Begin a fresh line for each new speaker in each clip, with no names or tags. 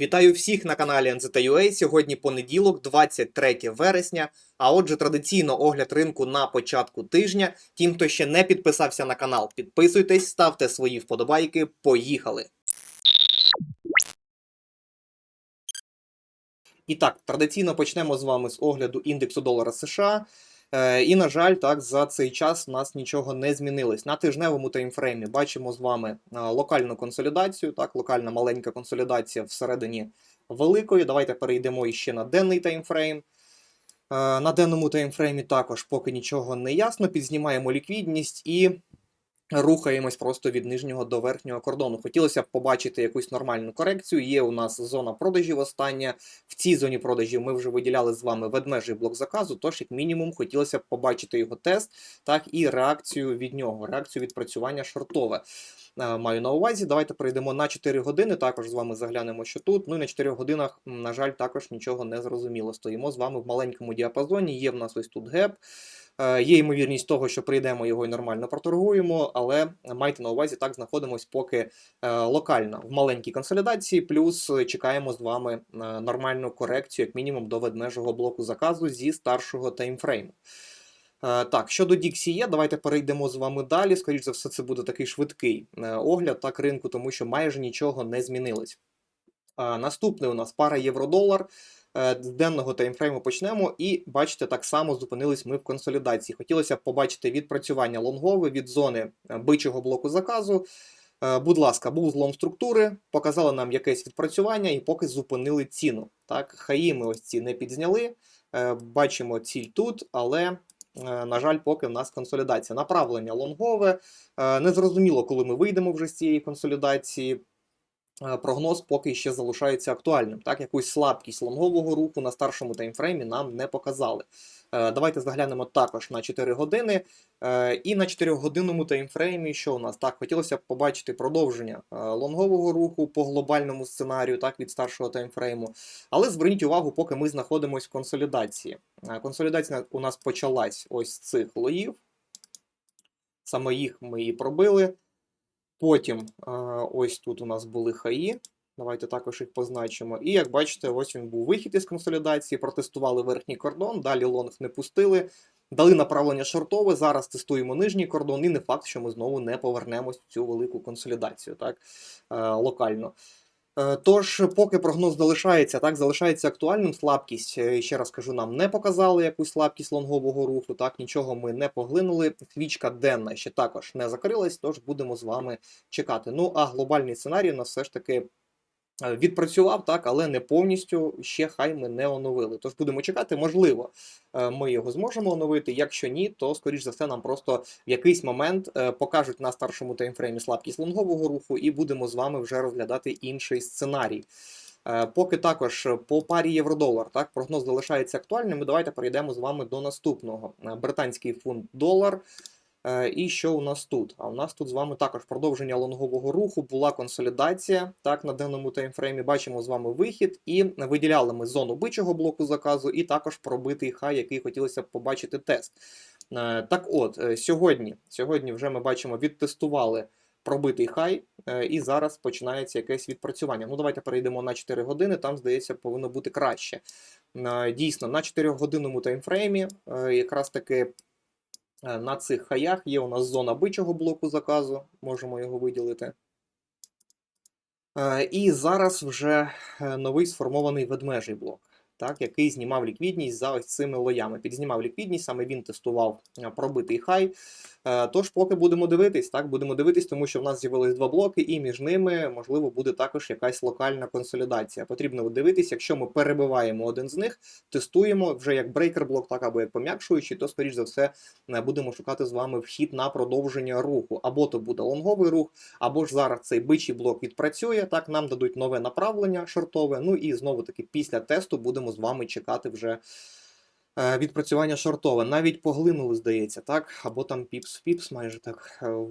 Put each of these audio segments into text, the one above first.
Вітаю всіх на каналі NZTA.ua. Сьогодні понеділок, 23 вересня. А отже, традиційно огляд ринку на початку тижня. Тим, хто ще не підписався на канал, підписуйтесь, ставте свої вподобайки. Поїхали! І так, традиційно почнемо з вами з огляду індексу долара США. Е, І, на жаль, так, за цей час у нас нічого не змінилось. На тижневому таймфреймі бачимо з вами е, локальну консолідацію, так, локальна маленька консолідація всередині великої. Давайте перейдемо іще на денний таймфрейм. Е, На денному таймфреймі також поки нічого не ясно. Підзнімаємо ліквідність і рухаємось просто від нижнього до верхнього кордону. Хотілося б побачити якусь нормальну корекцію. Є у нас зона продажів остання. В цій зоні продажів ми вже виділяли з вами ведмежий блок заказу, тож, як мінімум, хотілося б побачити його тест, так і реакцію від нього, реакцію відпрацювання шортове. Е, Маю на увазі. Давайте перейдемо на 4 години. Також з вами заглянемо, що тут. Ну і на 4 годинах, на жаль, також нічого не зрозуміло. Стоїмо з вами в маленькому діапазоні. Є в нас ось тут геп. Е, Є ймовірність того, що прийдемо його і нормально проторгуємо, але майте на увазі, так знаходимось поки е, локально в маленькій консолідації, плюс е, чекаємо з вами нормальну корекцію, як мінімум, до ведмежого блоку заказу зі старшого таймфрейму. Так, щодо DXY, давайте перейдемо з вами далі. Скоріше за все, це буде такий швидкий огляд так ринку, тому що майже нічого не змінилось. Наступний у нас пара євро-долар. Е, З денного таймфрейму почнемо, і бачите, так само зупинились ми в консолідації. Хотілося б побачити відпрацювання лонгове від зони е, бичого блоку заказу. Е, Будь ласка, був злом структури, показали нам якесь відпрацювання і поки зупинили ціну. Так, хаї ми ось ці не підзняли. Бачимо ціль тут, але, на жаль, поки в нас консолідація. Направлення лонгове. Незрозуміло, коли ми вийдемо вже з цієї консолідації. Е, Прогноз поки ще залишається актуальним. Так, якусь слабкість лонгового руху на старшому таймфреймі нам не показали. Е, Давайте заглянемо також на 4 години. Е, І на 4-годинному таймфреймі, що у нас так, хотілося б побачити продовження лонгового руху по глобальному сценарію, так від старшого таймфрейму. Але зверніть увагу, поки ми знаходимося в консолідації. Консолідація у нас почалась ось з цих лоїв. Саме їх ми і пробили. Потім е, ось тут у нас були хаї. Давайте також їх позначимо. І як бачите, ось він був вихід із консолідації, протестували верхній кордон, далі лонг не пустили, дали направлення шортове. Зараз тестуємо нижній кордон, і не факт, що ми знову не повернемось в цю велику консолідацію, так, е, локально. Е, Тож, поки прогноз залишається, так, залишається актуальним, слабкість, е, ще раз кажу, нам не показали якусь слабкість лонгового руху, так, нічого ми не поглинули. Свічка денна ще також не закрилась, тож будемо з вами чекати. Ну, а глобальний сценарій у нас все ж таки відпрацював, так, але не повністю ще хай ми не оновили. Тож будемо чекати, можливо, е, ми його зможемо оновити. Якщо ні, то скоріш за все нам просто в якийсь момент е, покажуть на старшому таймфреймі слабкість лонгового руху, і будемо з вами вже розглядати інший сценарій. Е, Поки також по парі євро-долар, так, прогноз залишається актуальним. Давайте перейдемо з вами до наступного. Е, Британський фунт долар. Е, І що у нас тут? А у нас тут з вами також продовження лонгового руху, була консолідація так на денному таймфреймі. Бачимо з вами вихід, і виділяли ми зону бичого блоку заказу, і також пробитий хай, який хотілося б побачити тест. Е, Так от, е, сьогодні, сьогодні вже ми бачимо, відтестували пробитий хай, і зараз починається якесь відпрацювання. Ну, давайте перейдемо на 4 години, там, здається, повинно бути краще. Дійсно, на 4-годинному таймфреймі якраз таки На цих хаях є у нас зона бичого блоку заказу, можемо його виділити. Е, І зараз вже е, новий сформований ведмежий блок, так, який знімав ліквідність за ось цими лоями. Підзнімав ліквідність, саме він тестував е, пробитий хай. Е, Тож, поки будемо дивитись, так, будемо дивитись, тому що в нас з'явились два блоки, і між ними, можливо, буде також якась локальна консолідація. Потрібно дивитись, якщо ми перебиваємо один з них, тестуємо вже як брейкер блок, так або як пом'якшуючий, то, скоріш за все, е, будемо шукати з вами вхід на продовження руху. Або то буде лонговий рух, або ж зараз цей бичий блок відпрацює, так нам дадуть нове направлення шортове. Ну і знову таки після тесту будемо з вами чекати вже. е, Відпрацювання шортове. Навіть поглинули, здається, так? Або там піпс піпс майже так. е,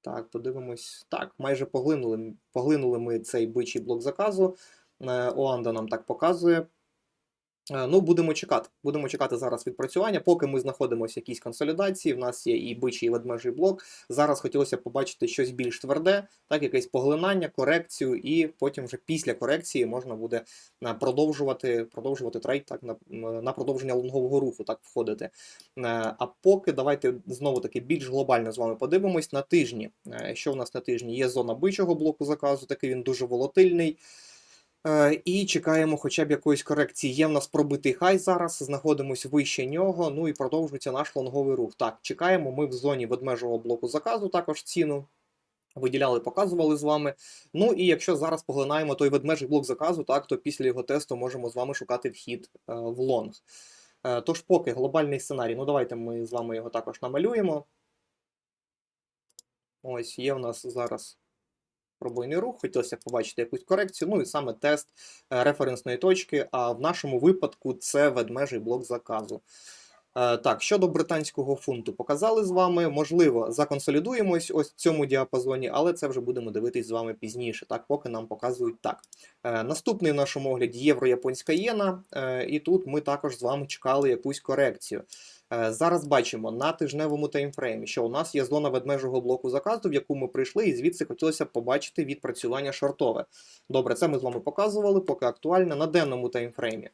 Так, подивимось. Так, майже поглинули, поглинули ми цей бичий блок заказу. Е, Оанда нам так показує. Е, Ну, будемо чекати. Будемо чекати зараз відпрацювання. Поки ми знаходимося в якійсь консолідації, в нас є і бичий, і ведмежий блок. Зараз хотілося б побачити щось більш тверде, так, якесь поглинання, корекцію, і потім вже після корекції можна буде е, продовжувати, продовжувати трейд так, на, на продовження лонгового руху, так входити. Е, А поки давайте знову таки більш глобально з вами подивимось на тижні. Що в нас на тижні? Є зона бичого блоку заказу, такий він дуже волатильний. Е, І чекаємо хоча б якоїсь корекції. Є в нас пробитий хай зараз, знаходимося вище нього. Ну і продовжується наш лонговий рух. Так, чекаємо. Ми в зоні ведмежого блоку заказу також ціну. Виділяли, показували з вами. Ну і якщо зараз поглинаємо той ведмежий блок заказу, так то після його тесту можемо з вами шукати вхід е, в лонг. Е, Тож, поки глобальний сценарій, ну давайте ми з вами його також намалюємо. Ось є в нас зараз пробойний рух, хотілося побачити якусь корекцію, ну і саме тест е, референсної точки, а в нашому випадку це ведмежий блок заказу. Е, Так, щодо британського фунту, показали з вами. Можливо, законсолідуємось ось в цьому діапазоні, але це вже будемо дивитись з вами пізніше, так, поки нам показують так. Е, Наступний в нашому огляді євро-японська єна, і тут ми також з вами чекали якусь корекцію. Е, Зараз бачимо на тижневому таймфреймі, що у нас є зона ведмежого блоку заказу, в яку ми прийшли, і звідси хотілося б побачити відпрацювання шортове. Добре, це ми з вами показували, поки актуально на денному таймфреймі.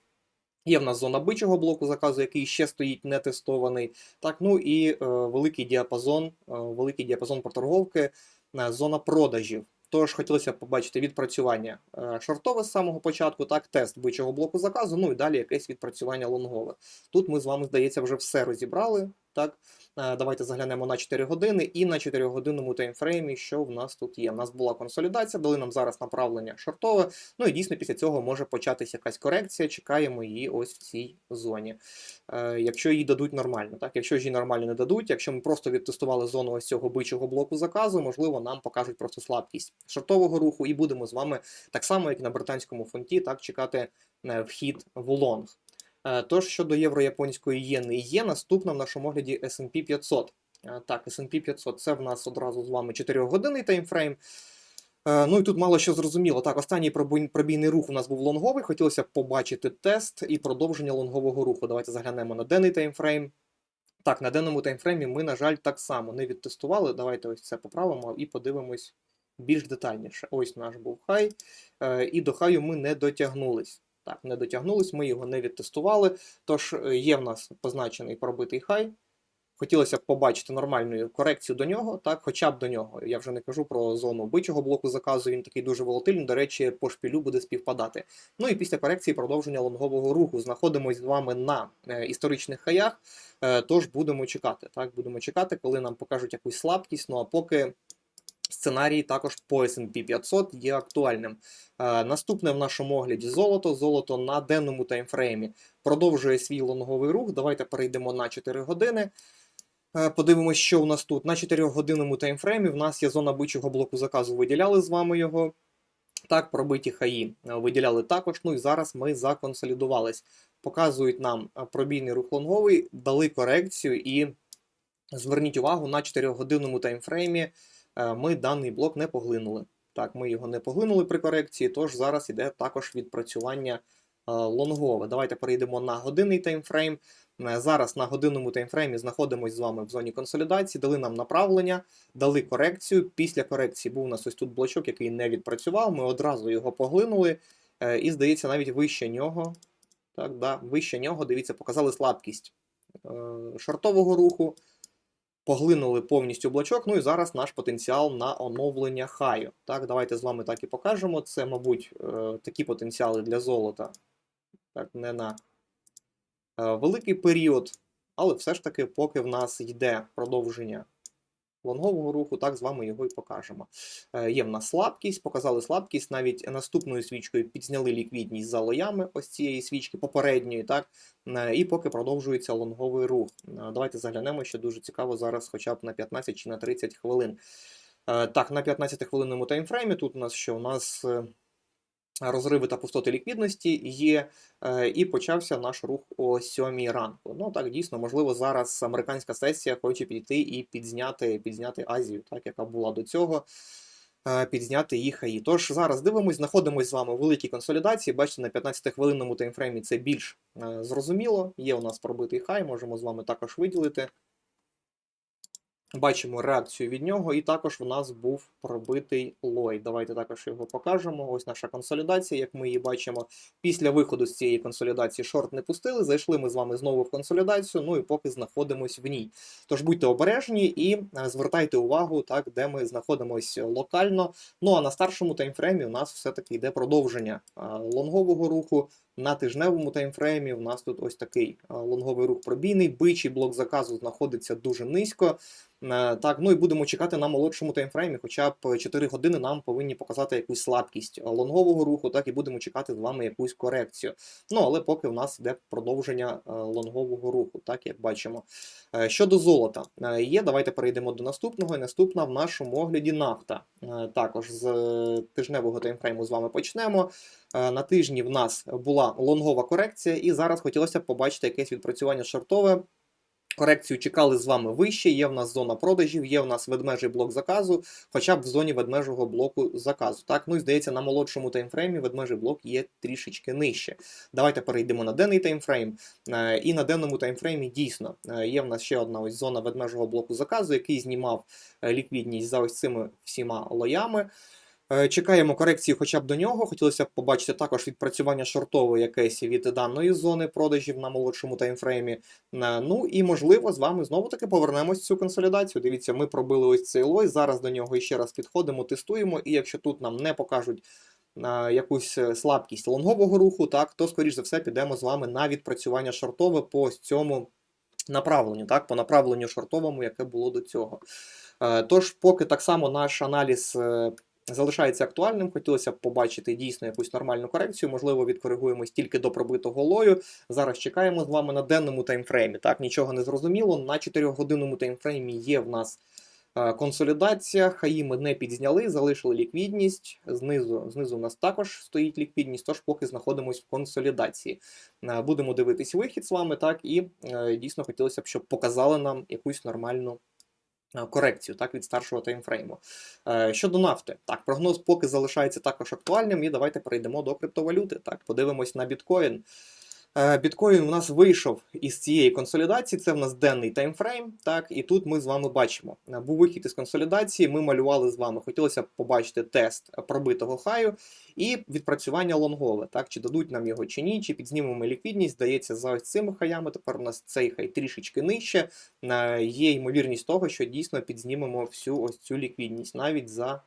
Є в нас зона бичого блоку заказу, який ще стоїть не тестований. Так, ну і е, великий діапазон, е, великий діапазон проторговки, е, зона продажів. Тож хотілося б побачити відпрацювання е, шортове з самого початку, так, тест бичого блоку заказу, ну і далі якесь відпрацювання лонгове. Тут ми з вами, здається, вже все розібрали. Так, Е, давайте заглянемо на 4 години і на 4-годинному таймфреймі, що в нас тут є. У нас була консолідація, дали нам зараз направлення шортове. Ну і дійсно після цього може початися якась корекція. Чекаємо її ось в цій зоні. Е, Якщо її дадуть нормально, так якщо ж її нормально не дадуть, якщо ми просто відтестували зону ось цього бичого блоку заказу, можливо, нам покажуть просто слабкість шортового руху, і будемо з вами так само, як на британському фунті, так чекати е, вхід в лонг. Е, Тож щодо євро-японської єни, є наступна в нашому огляді S&P 500. Е, Так, S&P 500 це в нас одразу з вами 4-годинний таймфрейм. Е, Ну і тут мало що зрозуміло. Так, останній пробійний рух у нас був лонговий. Хотілося побачити тест і продовження лонгового руху. Давайте заглянемо на денний таймфрейм. Так, на денному таймфреймі ми, на жаль, так само не відтестували. Давайте ось це поправимо і подивимось більш детальніше. Ось наш був хай. І до хаю ми не дотягнулись. Так, не дотягнулись, ми його не відтестували. Тож е, є в нас позначений пробитий хай. Хотілося б побачити нормальну корекцію до нього, так, хоча б до нього. Я вже не кажу про зону бичого блоку заказу, він такий дуже волатильний, до речі, по шпілю буде співпадати. Ну і після корекції продовження лонгового руху. Знаходимось з вами на е, історичних хаях, е, тож будемо чекати. Так, будемо чекати, коли нам покажуть якусь слабкість. Ну а поки сценарій також по S&P 500 є актуальним. Е, Наступне в нашому огляді золото. Золото на денному таймфреймі продовжує свій лонговий рух. Давайте перейдемо на 4 години. Е, Подивимось, що у нас тут. На 4-годинному таймфреймі в нас є зона бичого блоку заказу. Виділяли з вами його. Так, пробиті хаї е, виділяли також. Ну і зараз ми законсолідувались. Показують нам пробійний рух лонговий, дали корекцію і зверніть увагу, на 4-годинному таймфреймі ми даний блок не поглинули. Так, ми його не поглинули при корекції, тож зараз іде також відпрацювання е, лонгове. Давайте перейдемо на годинний таймфрейм. Е, Зараз на годинному таймфреймі знаходимося з вами в зоні консолідації, дали нам направлення, дали корекцію. Після корекції був у нас ось тут блочок, який не відпрацював. Ми одразу його поглинули. е, І, здається, навіть вище нього. Так, да, вище нього, дивіться, показали слабкість е, шортового руху. Поглинули повністю блочок. Ну і зараз наш потенціал на оновлення хаю. Так, давайте з вами так і покажемо. Це, мабуть, е, такі потенціали для золота. Так, не на е, великий період, але все ж таки, поки в нас йде продовження лонгового руху, так з вами його і покажемо. Е, Є в нас слабкість, показали слабкість, навіть наступною свічкою підзняли ліквідність за лоями ось цієї свічки попередньої, так, Е, і поки продовжується лонговий рух. Е, Давайте заглянемо, що дуже цікаво зараз хоча б на 15 чи на 30 хвилин. Так, на 15-хвилинному таймфреймі тут у нас що? У нас розриви та пустоти ліквідності є, е, і почався наш рух о 7 ранку. Ну так дійсно, можливо, зараз американська сесія хоче піти і підзняти, підзняти Азію, так яка була до цього. е, підзняти їх хаї. Тож зараз дивимось, знаходимося з вами у великій консолідації. Бачите, на 15-хвилинному таймфреймі це більш е, зрозуміло. Є у нас пробитий хай, можемо з вами також виділити. Бачимо реакцію від нього, і також в нас був пробитий лой. Давайте також його покажемо. Ось наша консолідація, як ми її бачимо. Після виходу з цієї консолідації шорт не пустили. Зайшли ми з вами знову в консолідацію, ну і поки знаходимось в ній. Тож будьте обережні і е, звертайте увагу, так, де ми знаходимося локально. Ну а на старшому таймфреймі у нас все-таки йде продовження е, лонгового руху. На тижневому таймфреймі у нас тут ось такий е, лонговий рух пробійний. Бичий блок заказу знаходиться дуже низько. Е, Так, ну і будемо чекати на молодшому таймфреймі, хоча б 4 години нам повинні показати якусь слабкість лонгового руху, так і будемо чекати з вами якусь корекцію. Ну але поки в нас йде продовження е, лонгового руху, так як бачимо. Е, Щодо золота, є. Давайте перейдемо до наступного. І наступна в нашому огляді нафта. Також з тижневого таймфрейму з вами почнемо. На тижні в нас була лонгова корекція, і зараз хотілося б побачити якесь відпрацювання шортове. Корекцію чекали з вами вище. Є в нас зона продажів, є в нас ведмежий блок заказу, хоча б в зоні ведмежого блоку заказу. Так, ну і здається, на молодшому таймфреймі ведмежий блок є трішечки нижче. Давайте перейдемо на денний таймфрейм. Е, І на денному таймфреймі дійсно е, є в нас ще одна ось зона ведмежого блоку заказу, який знімав е, ліквідність за ось цими всіма лоями. Е, Чекаємо корекції хоча б до нього. Хотілося б побачити також відпрацювання шортове якесь від даної зони продажів на молодшому таймфреймі. Е, Ну і можливо з вами знову таки повернемось в цю консолідацію. Дивіться, ми пробили ось цей лой. Зараз до нього ще раз підходимо, тестуємо. І якщо тут нам не покажуть е, якусь слабкість лонгового руху, так то скоріш за все підемо з вами на відпрацювання шортове по цьому направленню, так, по направленню шортовому, яке було до цього. Тож, поки так само наш аналіз. Залишається актуальним. Хотілося б побачити дійсно якусь нормальну корекцію. Можливо, відкоригуємось тільки до пробитого лою. Зараз чекаємо з вами на денному таймфреймі. Так, нічого не зрозуміло. На 4-годинному таймфреймі є в нас е, консолідація. Хаї ми не підзняли, залишили ліквідність. Знизу, знизу у нас також стоїть ліквідність, тож поки знаходимося в консолідації. Е, Будемо дивитись вихід з вами, так, і е, дійсно хотілося б, щоб показали нам якусь нормальну корекцію так, від старшого таймфрейму. Е, Щодо нафти, так, прогноз поки залишається також актуальним, і давайте перейдемо до криптовалюти. Так, подивимось на біткоін. Е, Біткоін у нас вийшов із цієї консолідації. Це в нас денний таймфрейм. Так, і тут ми з вами бачимо. е, Був вихід із консолідації. Ми малювали з вами. Хотілося б побачити тест пробитого хаю і відпрацювання лонгове. Так, чи дадуть нам його чи ні, чи підзнімемо ліквідність. Здається, за ось цими хаями. Тепер у нас цей хай трішечки нижче. Е, Є ймовірність того, що дійсно підзнімемо всю ось цю ліквідність навіть за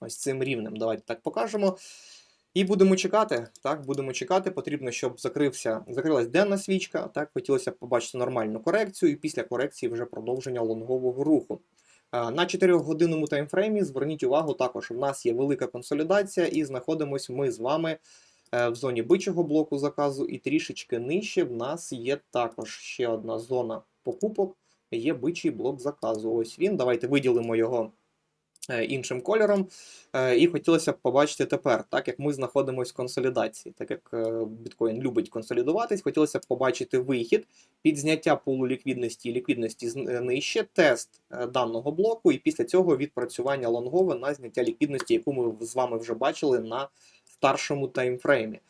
ось цим рівнем. Давайте так покажемо. І будемо чекати. Так, будемо чекати. Потрібно, щоб закрився, закрилась денна свічка. Так, хотілося б побачити нормальну корекцію, і після корекції вже продовження лонгового руху. На 4-годинному таймфреймі зверніть увагу, також в нас є велика консолідація, і знаходимось ми з вами е, в зоні бичого блоку заказу, і трішечки нижче в нас є також ще одна зона покупок. Є бичий блок заказу. Ось він. Давайте виділимо його іншим кольором. Е, І хотілося б побачити тепер, так як ми знаходимося в консолідації, так як е, біткоін любить консолідуватись, хотілося б побачити вихід під зняття пулу ліквідності і ліквідності е, нижче, тест е, даного блоку, і після цього відпрацювання лонгове на зняття ліквідності, яку ми з вами вже бачили на старшому таймфреймі.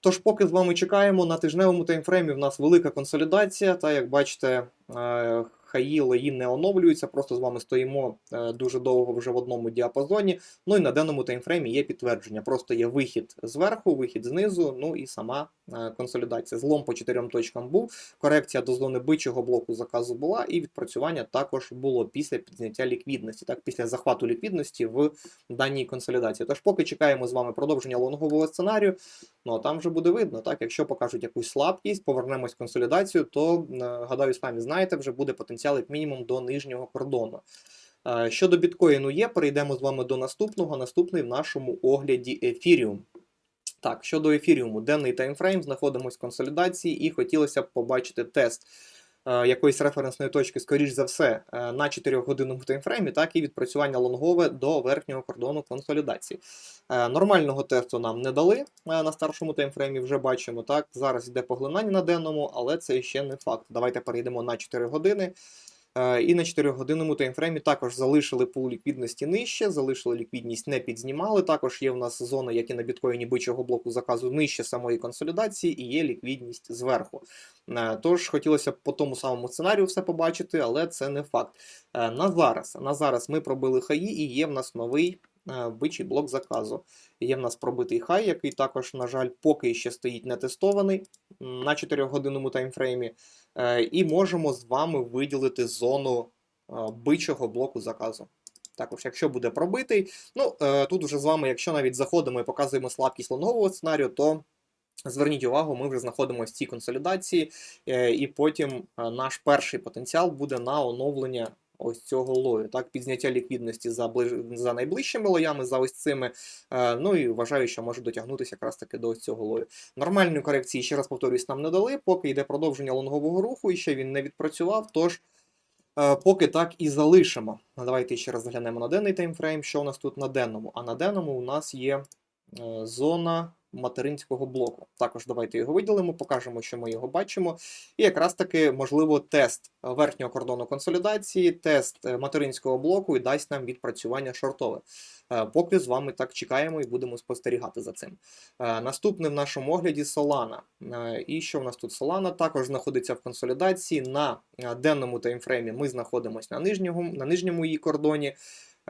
Тож, поки з вами чекаємо, на тижневому таймфреймі в нас велика консолідація, та як бачите, е, хаї лої не оновлюються, просто з вами стоїмо е, дуже довго вже в одному діапазоні. Ну і на денному таймфреймі є підтвердження. Просто є вихід зверху, вихід знизу, ну і сама е, консолідація. Злом по чотирьом точкам був. Корекція до зони бичого блоку заказу була, і відпрацювання також було після підняття ліквідності, так після захвату ліквідності в даній консолідації. Тож, поки чекаємо з вами продовження лонгового сценарію, ну а там вже буде видно. Так, якщо покажуть якусь слабкість, повернемось в консолідацію, то е, гадаю, самі знаєте, вже буде потенціал як мінімум до нижнього кордону. Щодо біткоїну є, перейдемо з вами до наступного. Наступний в нашому огляді ефіріум. Так, щодо ефіріуму, денний таймфрейм, знаходимося в консолідації і хотілося б побачити тест якоїсь референсної точки, скоріш за все, е, на 4-годинному таймфреймі, так і відпрацювання лонгове до верхнього кордону консолідації. Е, Нормального тесту нам не дали е, на старшому таймфреймі, вже бачимо. Так, зараз йде поглинання на денному, але це ще не факт. Давайте перейдемо на 4 години. Е, І на 4-годинному таймфреймі також залишили пул ліквідності нижче, залишили ліквідність, не підзнімали. Також є в нас зона, як і на біткоїні бичого блоку заказу нижче самої консолідації, і є ліквідність зверху. Е, Тож хотілося б по тому самому сценарію все побачити, але це не факт. Е, На зараз, на зараз ми пробили хаї, і є в нас новий бичий блок заказу. Є в нас пробитий хай, який також, на жаль, поки ще стоїть не тестований на 4-годинному таймфреймі. Е, І можемо з вами виділити зону е, бичого блоку заказу. Також, якщо буде пробитий, ну е, тут вже з вами, якщо навіть заходимо і показуємо слабкість лонгового сценарію, то зверніть увагу, ми вже знаходимося в цій консолідації, і потім наш перший потенціал буде на оновлення ось цього лою. Так, підзняття ліквідності за ближ... за найближчими лоями, за ось цими. Е, Ну і вважаю, що може дотягнутися якраз таки до ось цього лою. Нормальної корекції, ще раз повторюсь, нам не дали, поки йде продовження лонгового руху, і ще він не відпрацював. Тож е, поки так і залишимо. Давайте ще раз заглянемо на денний таймфрейм. Що у нас тут на денному? А на денному у нас є зона материнського блоку. Також давайте його виділимо, покажемо, що ми його бачимо. І якраз таки, можливо, тест верхнього кордону консолідації, тест е, материнського блоку і дасть нам відпрацювання шортове. Е, Поки з вами так чекаємо і будемо спостерігати за цим. Е, Наступне в нашому огляді Solana. Е, І що в нас тут Solana? Також знаходиться в консолідації. На е, денному таймфреймі ми знаходимося на нижньому, на нижньому її кордоні.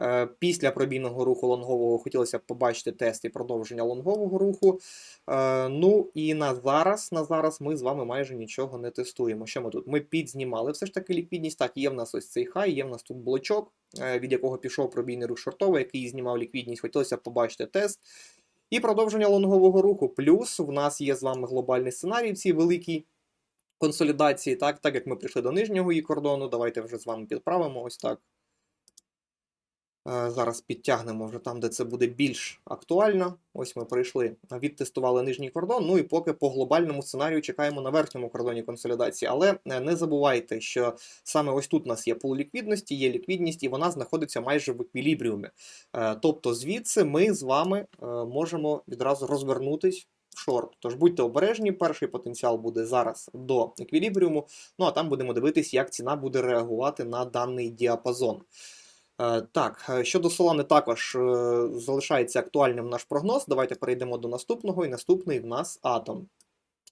Е, Після пробійного руху лонгового хотілося б побачити тест і продовження лонгового руху. Е, Ну і на зараз, на зараз ми з вами майже нічого не тестуємо. Що ми тут? Ми підзнімали все ж таки ліквідність. Так, є в нас ось цей хай, є в нас тут блочок, е, від якого пішов пробійний рух шортовий, який знімав ліквідність. Хотілося б побачити тест. І продовження лонгового руху. Плюс в нас є з вами глобальний сценарій в цій великій консолідації. Так, так як ми прийшли до нижнього її кордону, давайте вже з вами підправимо ось так. Е, Зараз підтягнемо вже там, де це буде більш актуально. Ось ми пройшли, відтестували нижній кордон. Ну і поки по глобальному сценарію чекаємо на верхньому кордоні консолідації. Але е, не забувайте, що саме ось тут у нас є пул ліквідності, є ліквідність, і вона знаходиться майже в еквілібріумі. Е, Тобто звідси ми з вами е, можемо відразу розвернутись в шорт. Тож будьте обережні, перший потенціал буде зараз до еквілібріуму. Ну а там будемо дивитись, як ціна буде реагувати на даний діапазон. Е, Так, е, щодо Solana також е, залишається актуальним наш прогноз. Давайте перейдемо до наступного. І наступний в нас атом.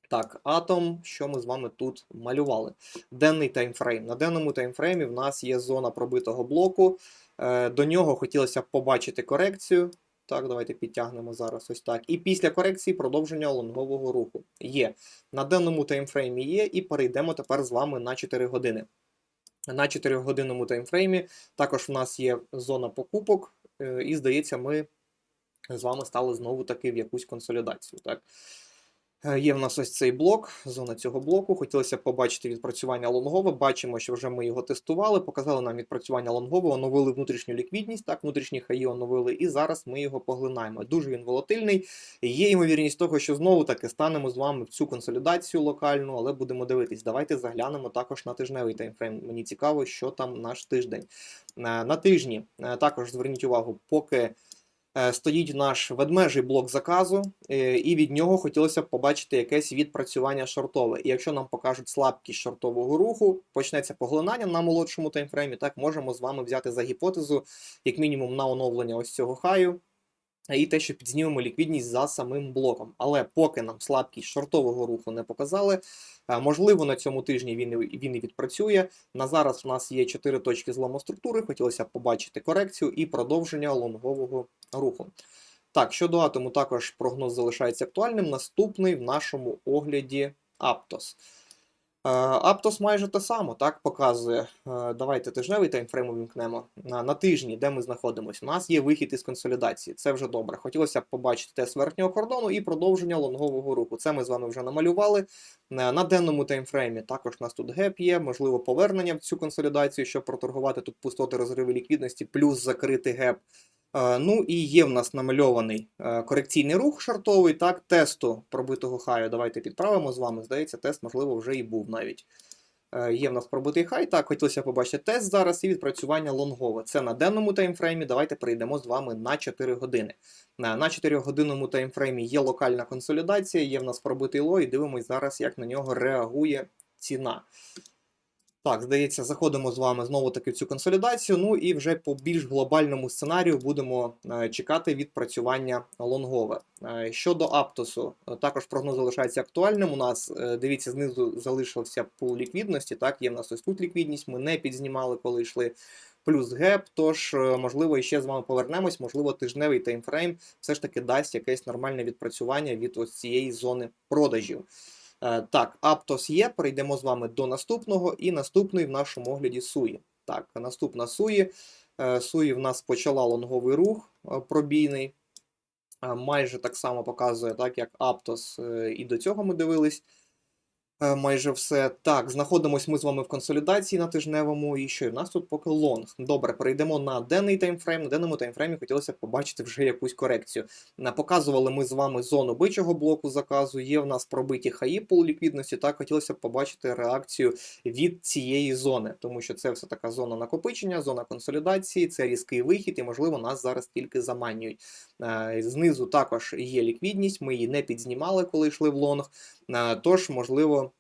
Так, атом, що ми з вами тут малювали? Денний таймфрейм. На денному таймфреймі в нас є зона пробитого блоку. До нього хотілося б побачити корекцію. Так, давайте підтягнемо зараз ось так. І після корекції продовження лонгового руху. Є. На денному таймфреймі є, і перейдемо тепер з вами на 4 години. На 4-годинному таймфреймі також в нас є зона покупок, е, і здається, ми з вами стали знову таки в якусь консолідацію. Так? Е, Є в нас ось цей блок, зона цього блоку. Хотілося побачити відпрацювання лонгове. Бачимо, що вже ми його тестували, показали нам відпрацювання лонгове, оновили внутрішню ліквідність, так, внутрішні хаї оновили, і зараз ми його поглинаємо. Дуже він волатильний. Є ймовірність того, що знову таки станемо з вами в цю консолідацію локальну, але будемо дивитись. Давайте заглянемо також на тижневий таймфрейм. Мені цікаво, що там наш тиждень. Е, На тижні е, також зверніть увагу, поки. Е, Стоїть наш ведмежий блок заказу, е, і від нього хотілося б побачити якесь відпрацювання шортове. І якщо нам покажуть слабкість шортового руху, почнеться поглинання на молодшому таймфреймі, так можемо з вами взяти за гіпотезу, як мінімум, на оновлення ось цього хаю. І те, що підзнімемо ліквідність за самим блоком. Але поки нам слабкість шортового руху не показали, е, можливо, на цьому тижні він він і відпрацює. На зараз в нас є 4 точки злому структури. Хотілося б побачити корекцію і продовження лонгового руху. Так, щодо атому, також прогноз залишається актуальним. Наступний в нашому огляді Aptos. Е, Аптос майже те саме, так показує. Е, Давайте тижневий таймфрейм увімкнемо. На, на тижні, де ми знаходимося, у нас є вихід із консолідації. Це вже добре. Хотілося б побачити тест верхнього кордону і продовження лонгового руху. Це ми з вами вже намалювали. Е, На денному таймфреймі також у нас тут геп є, можливо, повернення в цю консолідацію, щоб проторгувати тут пустоти розриви ліквідності, плюс закрити геп. Е, Ну і є в нас намальований е, корекційний рух шартовий, так, тесту пробитого хаю. Давайте підправимо з вами. Здається, тест, можливо, вже і був навіть. Е, Є в нас пробитий хай. Так, хотілося побачити тест зараз і відпрацювання лонгове. Це на денному таймфреймі. Давайте перейдемо з вами на 4 години. На, на 4-годинному таймфреймі є локальна консолідація, є в нас пробитий лой, і дивимось зараз, як на нього реагує ціна. Так, здається, заходимо з вами знову таки в цю консолідацію. Ну і вже по більш глобальному сценарію будемо е, чекати відпрацювання лонгове. Е, Щодо Аптосу, е, також прогноз залишається актуальним. У нас дивіться, знизу залишився пул ліквідності. Так, є в нас ось тут ліквідність. Ми не підзнімали, коли йшли. Плюс геп, тож, можливо, іще з вами повернемось, можливо, тижневий таймфрейм все ж таки дасть якесь нормальне відпрацювання від ось цієї зони продажів. Е, Так, Аптос є, перейдемо з вами до наступного, і наступний в нашому огляді Суї. Так, наступна Суї. Е, Суї в нас почала лонговий рух е, пробійний. Майже так само показує, так як Аптос, і до цього ми дивились. Е, Майже все. Так, знаходимось ми з вами в консолідації на тижневому, і що і в нас тут поки лонг. Добре, перейдемо на денний таймфрейм. На денному таймфреймі хотілося б побачити вже якусь корекцію. Е, Показували ми з вами зону бичого блоку заказу. Є в нас пробиті хаї пул ліквідності. Так, хотілося б побачити реакцію від цієї зони, тому що це все така зона накопичення, зона консолідації, це різкий вихід, і можливо нас зараз тільки заманюють. Е, Знизу також є ліквідність. Ми її не підзнімали, коли йшли в лонг. Тож, можливо.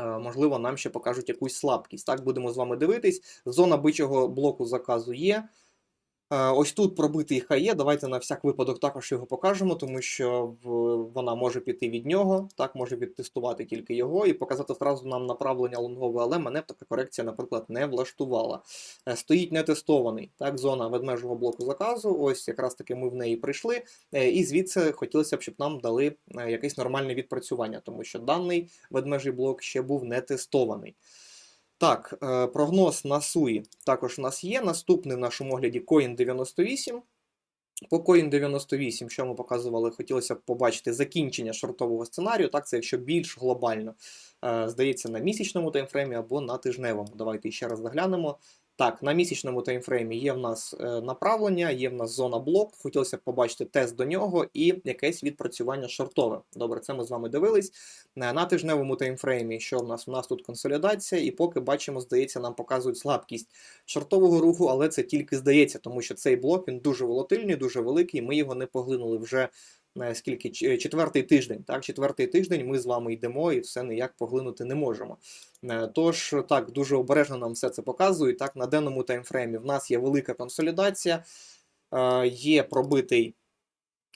Е, Можливо, нам ще покажуть якусь слабкість. Так, будемо з вами дивитись. Зона бичого блоку заказу є. Е, Ось тут пробитий хає. Давайте на всяк випадок також його покажемо, тому що вона може піти від нього, так може відтестувати тільки його і показати одразу нам направлення лонгове, але мене б така корекція, наприклад, не влаштувала. Е, Стоїть нетестований так, зона ведмежого блоку заказу. Ось якраз таки ми в неї прийшли. Е, І звідси хотілося б, щоб нам дали якесь нормальне відпрацювання, тому що даний ведмежий блок ще був не тестований. Так, е, прогноз на SUI також у нас є. Наступний в нашому огляді Coin 98. По Coin 98, що ми показували, хотілося б побачити закінчення шортового сценарію. Так, це якщо більш глобально, е, здається, на місячному таймфреймі або на тижневому. Давайте ще раз заглянемо. Так, на місячному таймфреймі є в нас е, направлення, є в нас зона блок. Хотілося б побачити тест до нього і якесь відпрацювання шортове. Добре, це ми з вами дивились. Е, На тижневому таймфреймі, що в нас? У нас тут консолідація, і поки бачимо, здається, нам показують слабкість шортового руху, але це тільки здається, тому що цей блок він дуже волатильний, дуже великий. Ми його не поглинули вже скільки четвертий тиждень. Так, четвертий тиждень ми з вами йдемо і все ніяк поглинути не можемо. Е, Тож так дуже обережно нам все це показують. Так, на денному таймфреймі в нас є велика консолідація, е, є пробитий.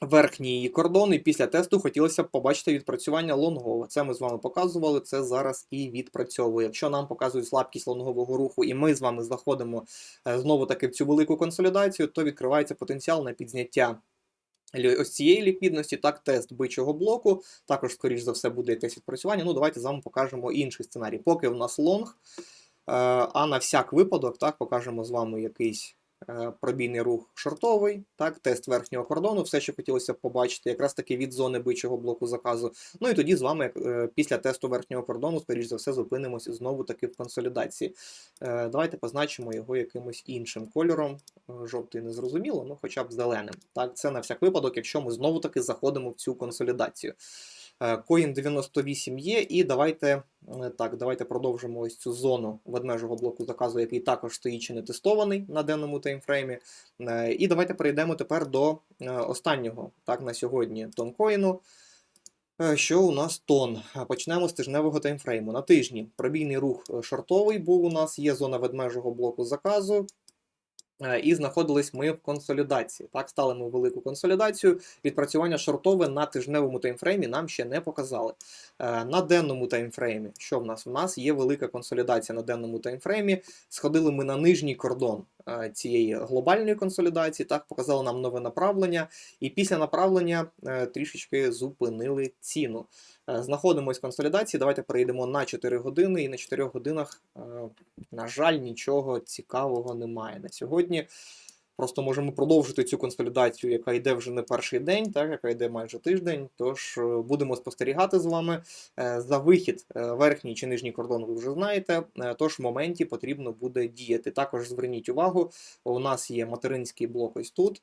Верхній кордон, і після тесту хотілося б побачити відпрацювання лонгового. Це ми з вами показували, це зараз і відпрацьовує. Якщо нам показують слабкість лонгового руху, і ми з вами заходимо е, знову таки в цю велику консолідацію, то відкривається потенціал на підзняття ось цієї ліквідності. Так, тест бичого блоку, також, скоріш за все, буде якесь відпрацювання. Ну, давайте з вами покажемо інший сценарій. Поки в нас лонг, е, а на всяк випадок, так, покажемо з вами якийсь пробійний рух шортовий, так, тест верхнього кордону, все, що хотілося побачити, якраз таки від зони бичого блоку заказу. Ну і тоді з вами е, після тесту верхнього кордону, скоріш за все, зупинимося знову таки в консолідації. Е, Давайте позначимо його якимось іншим кольором. Е, Жовтий не зрозуміло, ну хоча б зеленим. Так, це на всяк випадок, якщо ми знову таки заходимо в цю консолідацію. Е, Coin 98 є, і давайте е, так, давайте продовжимо ось цю зону ведмежого блоку заказу, який також стоїть чи не тестований на денному таймфреймі. Е, І давайте перейдемо тепер до е, останнього так, на сьогодні тонкоїну. Е, Що у нас тон? Е, Почнемо з тижневого таймфрейму. На тижні пробійний рух е, шортовий був у нас, є зона ведмежого блоку заказу. Е, І знаходились ми в консолідації. Так, стали ми в велику консолідацію. Відпрацювання шортове на тижневому таймфреймі нам ще не показали. Е, На денному таймфреймі, що в нас? У нас є велика консолідація на денному таймфреймі. Сходили ми на нижній кордон е, цієї глобальної консолідації, так, показали нам нове направлення, і після направлення трішечки зупинили ціну. Знаходимось в консолідації. Давайте перейдемо на 4 години, і на 4 годинах, на жаль, нічого цікавого немає на сьогодні. Просто можемо продовжити цю консолідацію, яка йде вже не перший день, так, яка йде майже тиждень. Тож е, будемо спостерігати з вами. Е, За вихід е, верхній чи нижній кордон ви вже знаєте. Тож в моменті потрібно буде діяти. Також зверніть увагу, у нас є материнський блок ось тут.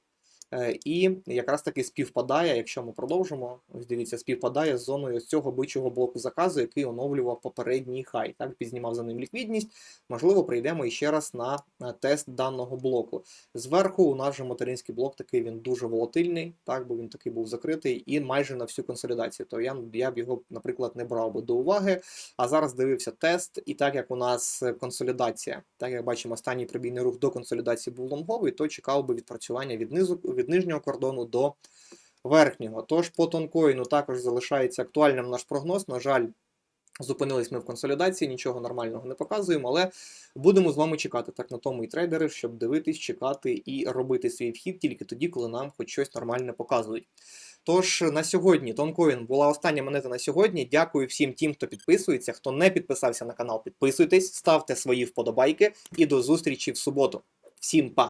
Е, І якраз таки співпадає, якщо ми продовжимо, ось дивіться, співпадає з зоною цього бичого блоку заказу, який оновлював попередній хай. Так, підзнімав за ним ліквідність. Можливо, прийдемо іще раз на тест даного блоку. Зверху у нас же материнський блок такий він дуже волатильний, так, бо він такий був закритий, і майже на всю консолідацію. То я, я б його, наприклад, не брав би до уваги. А зараз дивився тест, і так як у нас консолідація, так як бачимо, останній прибійний рух до консолідації був лонговий, то чекав би відпрацювання від низу від нижнього кордону до верхнього. Тож по тонкоїну також залишається актуальним наш прогноз. На жаль, зупинились ми в консолідації, нічого нормального не показуємо, але будемо з вами чекати так на тому і трейдери, щоб дивитись, чекати і робити свій вхід тільки тоді, коли нам хоч щось нормальне показують. Тож на сьогодні Тонкоін була остання монета на сьогодні. Дякую всім тим, хто підписується. Хто не підписався на канал, підписуйтесь, ставте свої вподобайки і до зустрічі в суботу. Всім па!